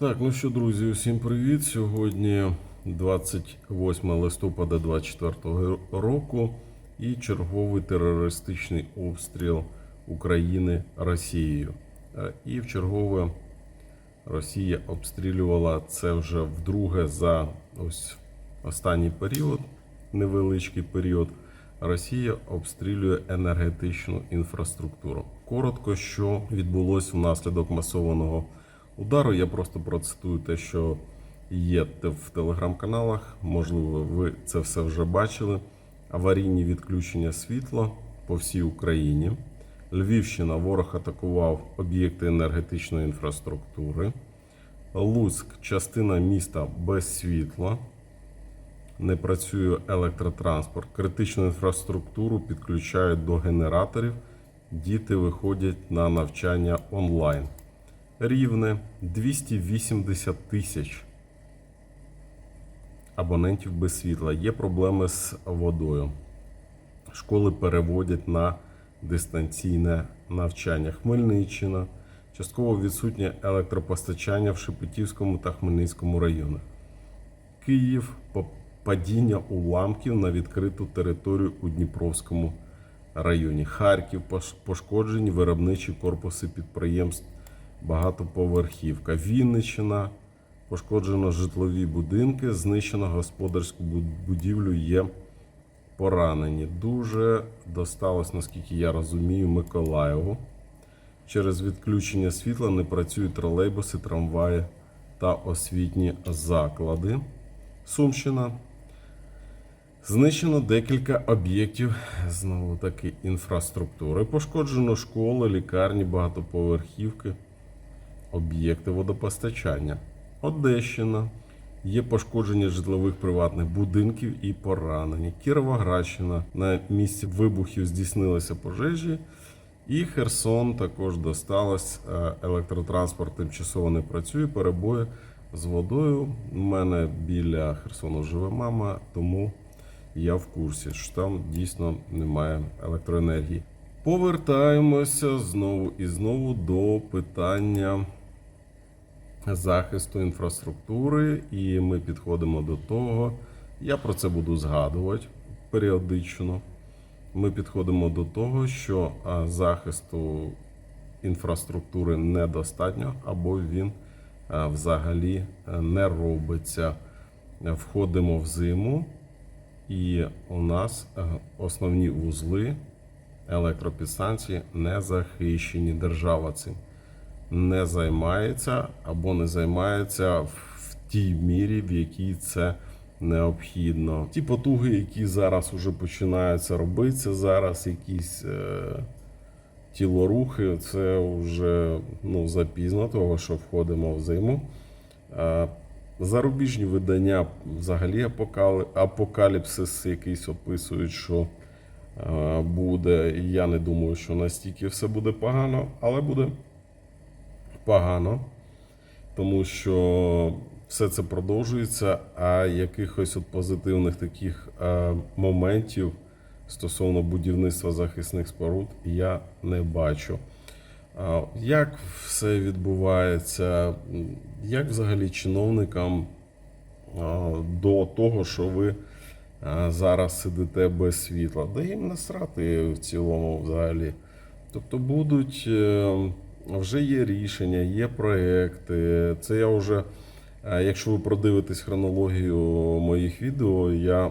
Так, ну що, друзі, усім привіт. Сьогодні 28 листопада 2024 року і черговий терористичний обстріл України Росією. Е, І в чергове Росія обстрілювала це вже вдруге за ось останній період, невеличкий період. Росія обстрілює енергетичну інфраструктуру. Коротко, що відбулося внаслідок масованого удару. Я просто процитую те, що є в телеграм-каналах. Можливо, ви це все вже бачили. Аварійні відключення світла по всій Україні. Львівщина ворог атакував об'єкти енергетичної інфраструктури. Луцьк, частина міста без світла. Не працює електротранспорт. Критичну інфраструктуру підключають до генераторів. Діти виходять на навчання онлайн. Рівне 280 тисяч абонентів без світла. Є проблеми з водою. Школи переводять на дистанційне навчання. Хмельниччина. Частково відсутнє електропостачання в Шепетівському та Хмельницькому районах. Київ падіння уламків на відкриту територію у Дніпровському районі. Харків пошкоджені виробничі корпуси підприємств, багатоповерхівка. Вінниччина пошкоджено житлові будинки, знищено господарську будівлю. Є поранені. Дуже досталось, наскільки я розумію, Миколаєву. Через відключення світла не працюють тролейбуси, трамваї та освітні заклади. Сумщина. Знищено декілька об'єктів знову таки інфраструктури. Пошкоджено школи, лікарні, багатоповерхівки, об'єкти водопостачання. Одещина. Є пошкодження житлових приватних будинків і поранені. Кіровоградщина. На місці вибухів здійснилися пожежі. І Херсон також досталось. Е, Електротранспорт тимчасово не працює. Перебої з водою. У мене біля Херсону живе мама, тому я в курсі, що там дійсно немає електроенергії. Повертаємося знову і знову до питання захисту інфраструктури, і ми підходимо до того. Я про це буду згадувати періодично. Ми підходимо до того, що захисту інфраструктури недостатньо, або він взагалі е, не робиться. Входимо в зиму, і у нас е, основні вузли електропідстанції не захищені. Держава цим не займається або не займається в тій мірі, в якій це необхідно. Ті потуги, які зараз вже починаються робитися, зараз якісь е, тілорухи, це вже ну, запізно, того що входимо в зиму. Е, Зарубіжні видання взагалі апокаліпсис якийсь описують, що е, буде. Я не думаю, що настільки все буде погано, але буде погано, тому що все це продовжується, а якихось от позитивних таких е, моментів стосовно будівництва захисних споруд я не бачу. Як все відбувається? Як взагалі чиновникам до того, що ви а, зараз сидите без світла? Да їм насрати в цілому взагалі. Тобто будуть, е, вже є рішення, є проекти. Це я вже, е, якщо ви продивитесь хронологію моїх відео, я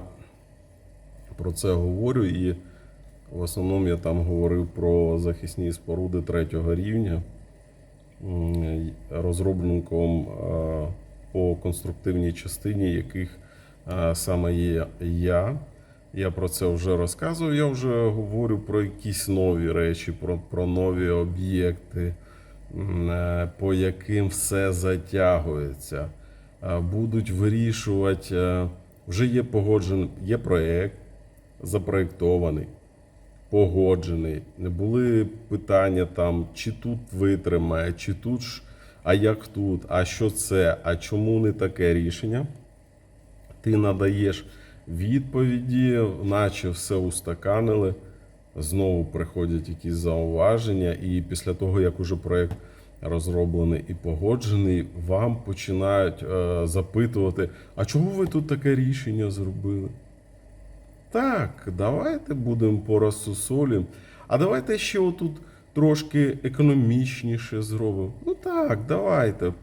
про це говорю і в основному я там говорив про захисні споруди третього рівня, розробником е, по конструктивній частині, яких е, саме є я. Я про це вже розказував. Я вже говорю про якісь нові речі, про, про нові об'єкти, по яким все затягується. Е, Будуть вирішувати. е, Вже є погоджений, є проєкт запроєктований погоджений. Не були питання там, чи тут витримає, чи тут ж, а як тут, а що це, а чому не таке рішення. Ти надаєш відповіді, наче все устаканили. Знову приходять якісь зауваження, і після того, як уже проєкт розроблений і погоджений, вам починають е, запитувати: а чому ви тут таке рішення зробили? Так, давайте будемо по розсусолі. А давайте ще отут трошки економічніше зробимо. Ну так, давайте.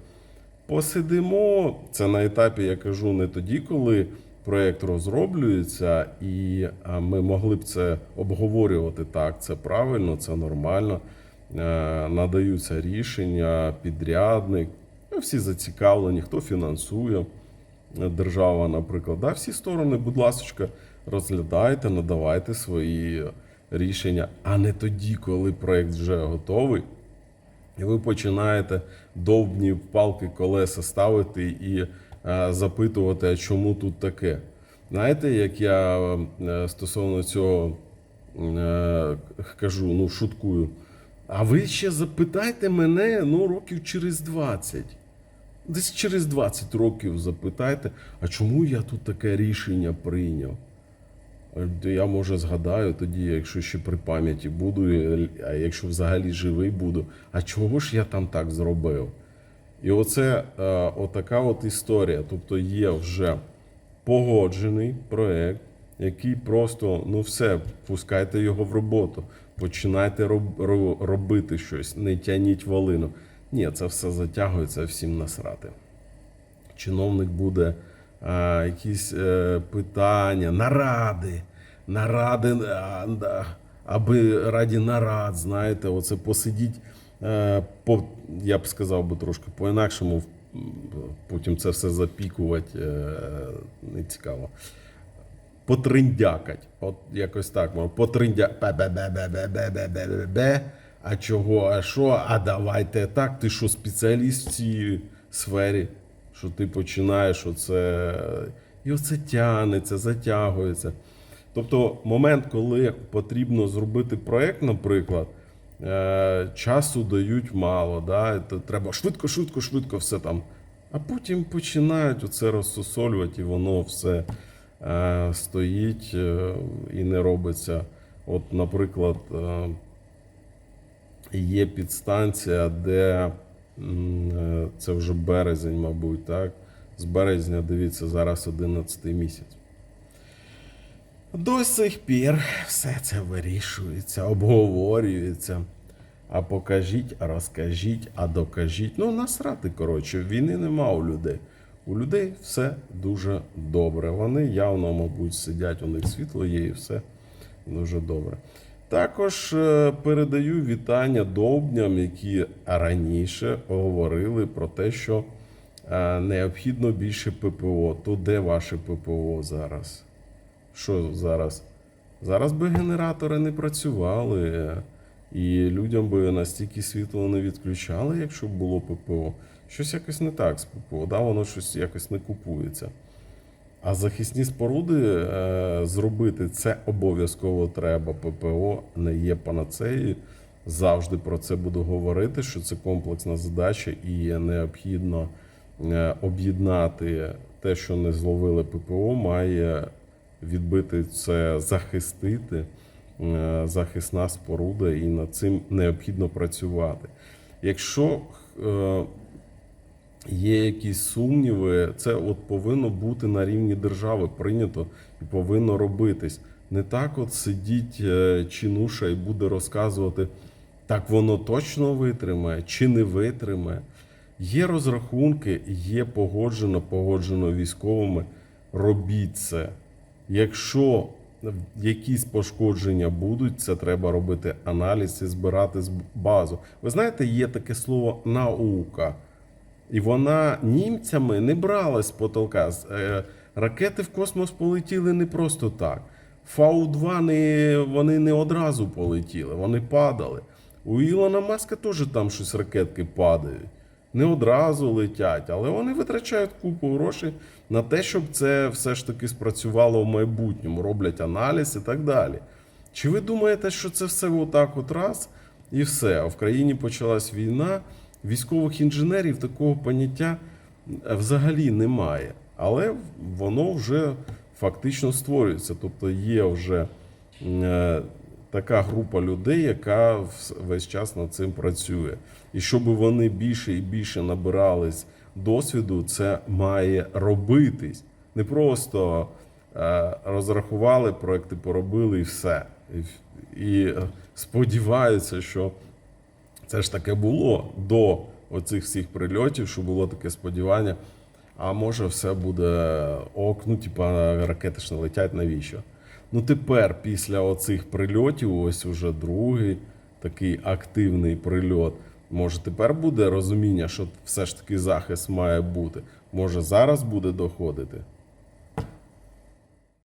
Посидимо. Це на етапі, я кажу, не тоді, коли проєкт розроблюється, і ми могли б це обговорювати. Так, це правильно, це нормально. Е, Надаються рішення, підрядник, ну, всі зацікавлені, хто фінансує держава, наприклад. Да, всі сторони, будь ласка, розглядайте, надавайте свої рішення, а не тоді, коли проєкт вже готовий. І ви починаєте довбні палки колеса ставити і е, запитувати, а чому тут таке. Знаєте, як я е, стосовно цього е, кажу, ну шуткую. А ви ще запитайте мене ну, років через 20. Десь через 20 років запитайте, а чому я тут таке рішення прийняв? Е, Я може згадаю тоді, якщо ще при пам'яті буду, е, а якщо взагалі живий буду, а чого ж я там так зробив? І оце е, отака от історія. Тобто є вже погоджений проект, який просто, ну все, пускайте його в роботу, починайте роб, ро- робити щось, не тяніть волину. Ні, це все затягується всім насрати чиновник буде а, якісь е, питання, наради, наради, а, аби раді нарад, знаєте, оце посидіть, е, по, я б сказав би трошки по-інакшому, потім це все запікувати е, не цікаво. Потриндякать. От якось так. Потриндя. А чого, а що? А давайте так. Ти що, спеціаліст в цій сфері? Що ти починаєш оце. І оце тягнеться, затягується. Тобто, момент, коли потрібно зробити проєкт, наприклад, е, часу дають мало, да? то треба швидко, швидко, швидко все там. А потім починають оце розсосолювати, і воно все е, стоїть е, і не робиться. От, наприклад, е, є підстанція, де е, це вже березень, мабуть, так? З березня, дивіться, зараз 11 місяць. До сих пір все це вирішується, обговорюється. А покажіть, а розкажіть, а докажіть. Ну, насрати, коротше, війни нема у людей. У людей все дуже добре. Вони явно, мабуть, сидять, у них світло є і все дуже добре. Також е, передаю вітання довбням, які раніше говорили про те, що е, необхідно більше ППО. То де ваше ППО зараз? Що зараз? Зараз би генератори не працювали, і людям би настільки світло не відключали, якщо б було ППО. Щось якось не так з ППО, да? воно щось якось не купується. А захисні споруди е, зробити це обов'язково треба. ППО не є панацеєю. Завжди про це буду говорити, що це комплексна задача, і необхідно е, об'єднати те, що не зловили ППО, має відбити це, захистити захисна споруда, і над цим необхідно працювати. Якщо е, є якісь сумніви, це от повинно бути на рівні держави прийнято і повинно робитись. Не так, от сидіть е, чинуша і буде розказувати, так воно точно витримає чи не витримає. Є розрахунки, є погоджено, погоджено військовими. Робіть це. Якщо якісь пошкодження будуть, це треба робити аналіз і збирати базу. Ви знаєте, є таке слово наука. І вона німцями не бралась з потолка. Е, Ракети в космос полетіли не просто так. Фау-2 не, вони не одразу полетіли, вони падали. У Ілона Маска теж там щось ракетки падають. Не одразу летять, але вони витрачають купу грошей на те, щоб це все ж таки спрацювало в майбутньому, роблять аналіз і так далі. Чи ви думаєте, що це все отак от раз і все? А в країні почалась війна, військових інженерів такого поняття е, взагалі немає. Але воно вже фактично створюється. Тобто є вже е, така група людей, яка весь час над цим працює. І щоб вони більше і більше набирались досвіду, це має робитись. Не просто е, розрахували, проекти поробили і все. І, е, сподіваються, що це ж таке було до оцих всіх прильотів, що було таке сподівання. А може, все буде ок, ну, типа ракети ж не летять, навіщо? Ну тепер, після оцих прильотів, ось уже другий такий активний прильот. Може, тепер буде розуміння, що все ж таки захист має бути. Може, зараз буде доходити.